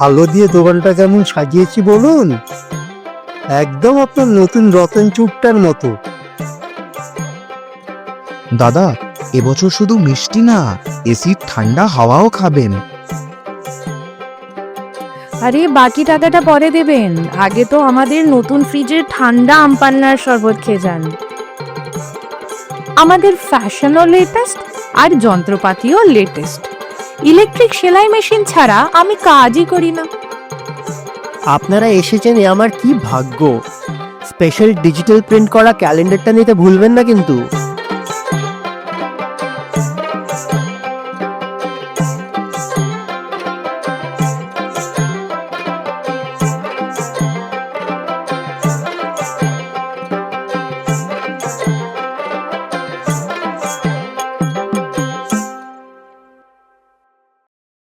আলো দিয়ে দোকানটা কেমন সাজিয়েছি বলুন? একদম আপনার নতুন রতন চুপটার মতো। দাদা এবছর শুধু মিষ্টি না এসির ঠান্ডা হাওয়াও খাবেন। আরে বাকি টাকাটা পরে দেবেন। আগে তো আমাদের নতুন ফ্রিজের ঠান্ডা আমপান্নার শরবত খেয়ে যান। আমাদের ফ্যাশনও লেটেস্ট আর যন্ত্রপাতিও লেটেস্ট ইলেকট্রিক সেলাই মেশিন ছাড়া আমি কাজই করি না। আপনারা এসেছেন আমার কি ভাগ্য। স্পেশাল ডিজিটাল প্রিন্ট করা ক্যালেন্ডারটা নিতে ভুলবেন না কিন্তু।